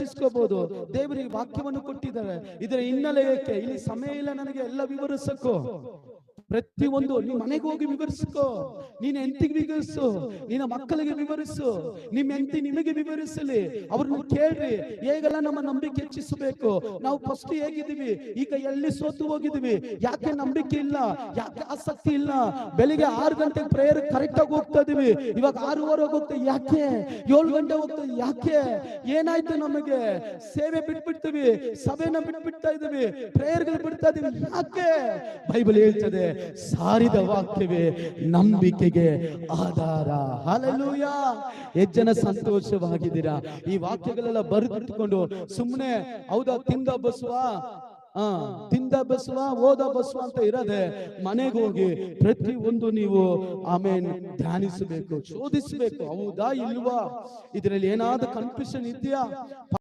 ಹೆಚ್ಚಿಸ್ಕೋಬಹುದು ದೇವರಿಗೆ ವಾಕ್ಯವನ್ನು ಕೊಟ್ಟಿದ್ದಾರೆ. ಇದರ ಹಿನ್ನೆಲೆ ಇಲ್ಲಿ ಸಮಯ ಇಲ್ಲ ನನಗೆ ಎಲ್ಲ ವಿವರಿಸಕ್ಕೋ. ಪ್ರತಿಯೊಂದು ನಿಮ್ಮ ಮನೆಗೆ ಹೋಗಿ ವಿವರಿಸ್ಕೋ. ನೀನ್ ಎಂತಿಗೆ ವಿವರಿಸು ನಿನ್ನ ಮಕ್ಕಳಿಗೆ ವಿವರಿಸು ನಿಮ್ ಎಂತಿ ನಿಮಗೆ ವಿವರಿಸಲಿ. ಅವ್ರನ್ನ ಕೇಳ್ರಿ. ಹೇಗೆಲ್ಲ ನಮ್ಮ ನಂಬಿಕೆ ಹೆಚ್ಚಿಸಬೇಕು? ನಾವು ಫಸ್ಟ್ ಹೇಗಿದ್ದೀವಿ? ಈಗ ಎಲ್ಲಿ ಸೋತು ಹೋಗಿದೀವಿ ಯಾಕೆ ನಂಬಿಕೆ ಇಲ್ಲ? ಯಾಕೆ ಆಸಕ್ತಿ ಇಲ್ಲ? ಬೆಳಿಗ್ಗೆ ಆರು ಗಂಟೆಗೆ ಪ್ರೇಯರ್ ಕರೆಕ್ಟ್ ಆಗಿ ಹೋಗ್ತಾ ಇದೀವಿ. ಇವಾಗ ಆರೂವರೆಗೆ ಹೋಗುತ್ತೆ. ಯಾಕೆ? ಏಳು ಗಂಟೆ ಹೋಗ್ತಾ ಯಾಕೆ? ಏನಾಯ್ತು ನಮಗೆ? ಸೇವೆ ಬಿಟ್ಬಿಡ್ತೀವಿ. ಸಭೆನ ಬಿಟ್ಬಿಡ್ತಾ ಇದೀವಿ. ಪ್ರೇಯರ್ಗಳು ಬಿಡ್ತಾ ಇದೀವಿ. ಯಾಕೆ? ಬೈಬಲ್ ಹೇಳ್ತದೆ. ಸಾರಿದ ವಾಕ್ಯವೇ ನಂಬಿಕೆಗೆ ಆಧಾರ. ಹಲಲೂಯ ಎಷ್ಟು ಜನ ಸಂತೋಷವಾಗಿದ್ದೀರಾ? ಈ ವಾಕ್ಯಗಳೆಲ್ಲ ಬರೆದಿಟ್ಟುಕೊಂಡು ಸುಮ್ಮನೆ ಹೌದಾ, ತಿಂದ ಬಸ್ವಾ? ಆ ತಿಂದ ಬಸವ, ಓದ ಬಸವ ಅಂತ ಇರದೆ ಮನೆಗೆ ಹೋಗಿ ಪ್ರತಿ ಒಂದು ನೀವು ಆಮೇನ್ ಧ್ಯಾನಿಸಬೇಕು, ಶೋಧಿಸಬೇಕು. ಹೌದಾ, ಇಲ್ವಾ? ಇದರಲ್ಲಿ ಏನಾದ್ರೂ ಕನ್ಫ್ಯೂಷನ್ ಇದೆಯಾ?